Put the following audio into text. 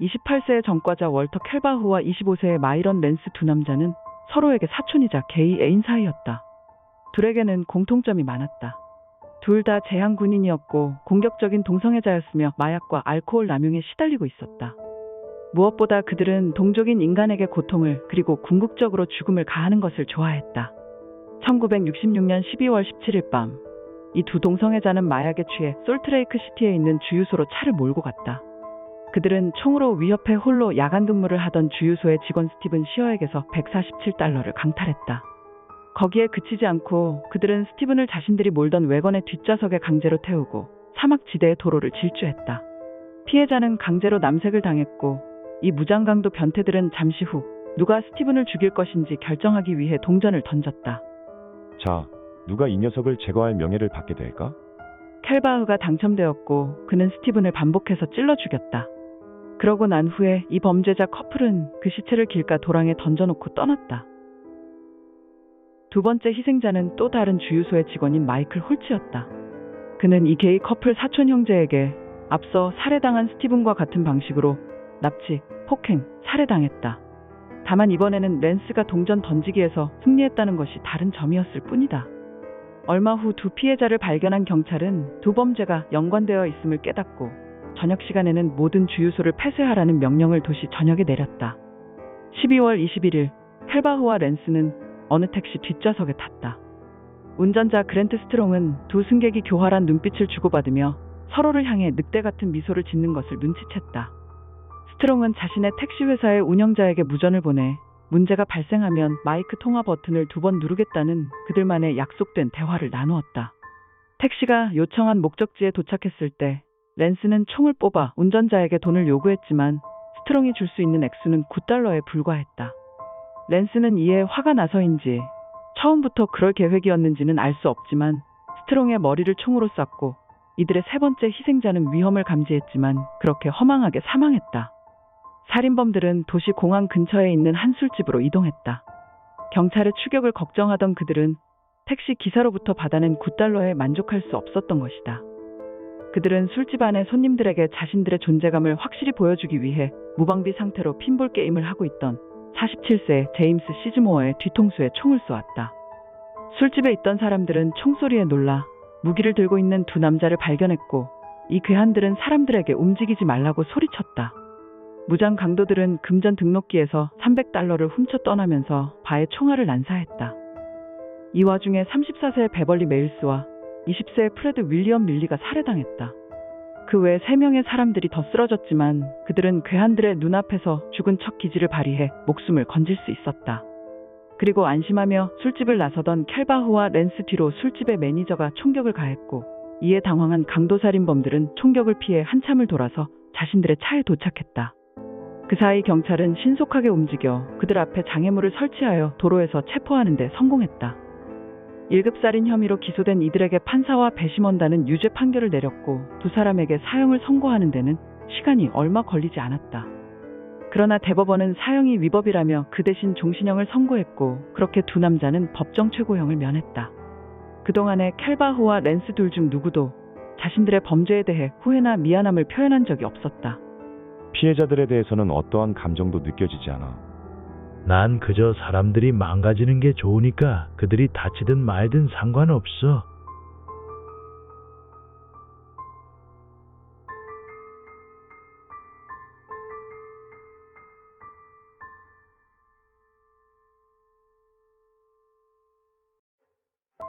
28세의 전과자 월터 켈바후와 25세의 마이런 랜스 두 남자는 서로에게 사촌이자 게이 애인 사이였다. 둘에게는 공통점이 많았다. 둘 다 재향 군인이었고 공격적인 동성애자였으며 마약과 알코올 남용에 시달리고 있었다. 무엇보다 그들은 동족인 인간에게 고통을 그리고 궁극적으로 죽음을 가하는 것을 좋아했다. 1966년 12월 17일 밤, 이 두 동성애자는 마약에 취해 솔트레이크 시티에 있는 주유소로 차를 몰고 갔다. 그들은 총으로 위협해 홀로 야간 근무를 하던 주유소의 직원 스티븐 시어에게서 147달러를 강탈했다. 거기에 그치지 않고 그들은 스티븐을 자신들이 몰던 외건의 뒷좌석에 강제로 태우고 사막 지대의 도로를 질주했다. 피해자는 강제로 남색을 당했고 이 무장강도 변태들은 잠시 후 누가 스티븐을 죽일 것인지 결정하기 위해 동전을 던졌다. 자, 누가 이 녀석을 제거할 명예를 받게 될까? 켈바흐가 당첨되었고 그는 스티븐을 반복해서 찔러 죽였다. 그러고 난 후에 이 범죄자 커플은 그 시체를 길가 도랑에 던져놓고 떠났다. 두 번째 희생자는 또 다른 주유소의 직원인 마이클 홀츠였다. 그는 이 게이 커플 사촌 형제에게 앞서 살해당한 스티븐과 같은 방식으로 납치, 폭행, 살해당했다. 다만 이번에는 랜스가 동전 던지기에서 승리했다는 것이 다른 점이었을 뿐이다. 얼마 후 두 피해자를 발견한 경찰은 두 범죄가 연관되어 있음을 깨닫고 저녁 시간에는 모든 주유소를 폐쇄하라는 명령을 도시 전역에 내렸다. 12월 21일 헬바흐와 랜스는 어느 택시 뒷좌석에 탔다. 운전자 그랜트 스트롱은 두 승객이 교활한 눈빛을 주고받으며 서로를 향해 늑대 같은 미소를 짓는 것을 눈치챘다. 스트롱은 자신의 택시 회사의 운영자에게 무전을 보내 문제가 발생하면 마이크 통화 버튼을 두 번 누르겠다는 그들만의 약속된 대화를 나누었다. 택시가 요청한 목적지에 도착했을 때 랜스는 총을 뽑아 운전자에게 돈을 요구했지만 스트롱이 줄 수 있는 액수는 9달러에 불과했다. 랜스는 이에 화가 나서인지 처음부터 그럴 계획이었는지는 알 수 없지만 스트롱의 머리를 총으로 쐈고 이들의 세 번째 희생자는 위험을 감지했지만 그렇게 허망하게 사망했다. 살인범들은 도시 공항 근처에 있는 한 술집으로 이동했다. 경찰의 추격을 걱정하던 그들은 택시 기사로부터 받아낸 9달러에 만족할 수 없었던 것이다. 그들은 술집 안의 손님들에게 자신들의 존재감을 확실히 보여주기 위해 무방비 상태로 핀볼 게임을 하고 있던 47세 제임스 시즈모어의 뒤통수에 총을 쏘았다. 술집에 있던 사람들은 총소리에 놀라 무기를 들고 있는 두 남자를 발견했고 이 괴한들은 사람들에게 움직이지 말라고 소리쳤다. 무장 강도들은 금전 등록기에서 300달러를 훔쳐 떠나면서 바에 총알을 난사했다. 이 와중에 34세의 베벌리 메일스와 20세의 프레드 윌리엄 밀리가 살해당했다. 그 외 3명의 사람들이 더 쓰러졌지만 그들은 괴한들의 눈앞에서 죽은 척 기지를 발휘해 목숨을 건질 수 있었다. 그리고 안심하며 술집을 나서던 켈바후와 랜스 뒤로 술집의 매니저가 총격을 가했고 이에 당황한 강도살인범들은 총격을 피해 한참을 돌아서 자신들의 차에 도착했다. 그 사이 경찰은 신속하게 움직여 그들 앞에 장애물을 설치하여 도로에서 체포하는 데 성공했다. 1급 살인 혐의로 기소된 이들에게 판사와 배심원단은 유죄 판결을 내렸고 두 사람에게 사형을 선고하는 데는 시간이 얼마 걸리지 않았다. 그러나 대법원은 사형이 위법이라며 그 대신 종신형을 선고했고 그렇게 두 남자는 법정 최고형을 면했다. 그동안에 켈바호와 랜스 둘 중 누구도 자신들의 범죄에 대해 후회나 미안함을 표현한 적이 없었다. 피해자들에 대해서는 어떠한 감정도 느껴지지 않아. 난 그저 사람들이 망가지는 게 좋으니까 그들이 다치든 말든 상관없어.